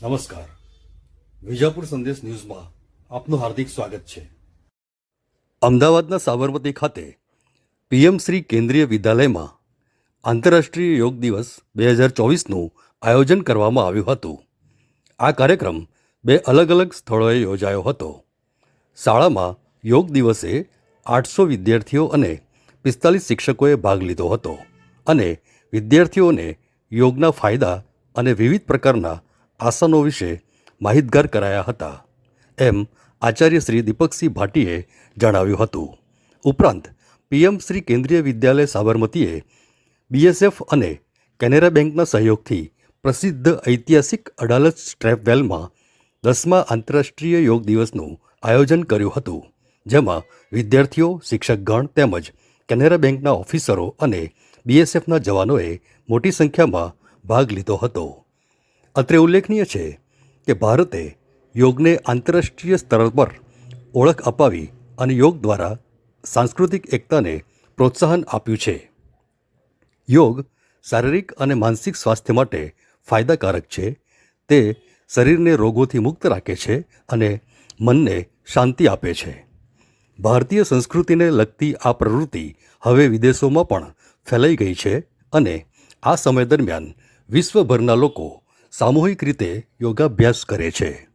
નમસ્કાર. વિજાપુર સંદેશ ન્યૂઝમાં આપનું હાર્દિક સ્વાગત છે. અમદાવાદના સાબરમતી ખાતે પીએમ શ્રી કેન્દ્રીય વિદ્યાલયમાં આંતરરાષ્ટ્રીય યોગ દિવસ બે હજાર ચોવીસનું આયોજન કરવામાં આવ્યું હતું. આ કાર્યક્રમ બે અલગ અલગ સ્થળોએ યોજાયો હતો. શાળામાં યોગ દિવસે આઠસો વિદ્યાર્થીઓ અને પિસ્તાલીસ શિક્ષકોએ ભાગ લીધો હતો અને વિદ્યાર્થીઓને યોગના ફાયદા અને વિવિધ પ્રકારના આસનો વિશે માહિતગાર કરાયા હતા. એમ આચાર્ય શ્રી દીપકસિંહ ભાટીએ જણાવ્યું હતું. ઉપરાંત, પીએમ શ્રી કેન્દ્રીય વિદ્યાલય સાબરમતીએ બીએસએફ અને કેનેરા બેંકના સહયોગથી પ્રસિદ્ધ ઐતિહાસિક અડાલજ સ્ટ્રેપવેલમાં દસમા આંતરરાષ્ટ્રીય યોગ દિવસનું આયોજન કર્યું હતું, જેમાં વિદ્યાર્થીઓ, શિક્ષકગણ તેમજ કેનેરા બેંકના ઓફિસરો અને બીએસએફના જવાનોએ મોટી સંખ્યામાં ભાગ લીધો હતો. અત્રે ઉલ્લેખનીય છે કે ભારતે યોગને આંતરરાષ્ટ્રીય સ્તર પર ઓળખ અપાવી અને યોગ દ્વારા સાંસ્કૃતિક એકતાને પ્રોત્સાહન આપ્યું છે. યોગ શારીરિક અને માનસિક સ્વાસ્થ્ય માટે ફાયદાકારક છે. તે શરીરને રોગોથી મુક્ત રાખે છે અને મનને શાંતિ આપે છે. ભારતીય સંસ્કૃતિને લગતી આ પ્રવૃત્તિ હવે વિદેશોમાં પણ ફેલાઈ ગઈ છે અને આ સમય દરમિયાન વિશ્વભરના લોકો સામૂહિક રીતે યોગાભ્યાસ કરે છે.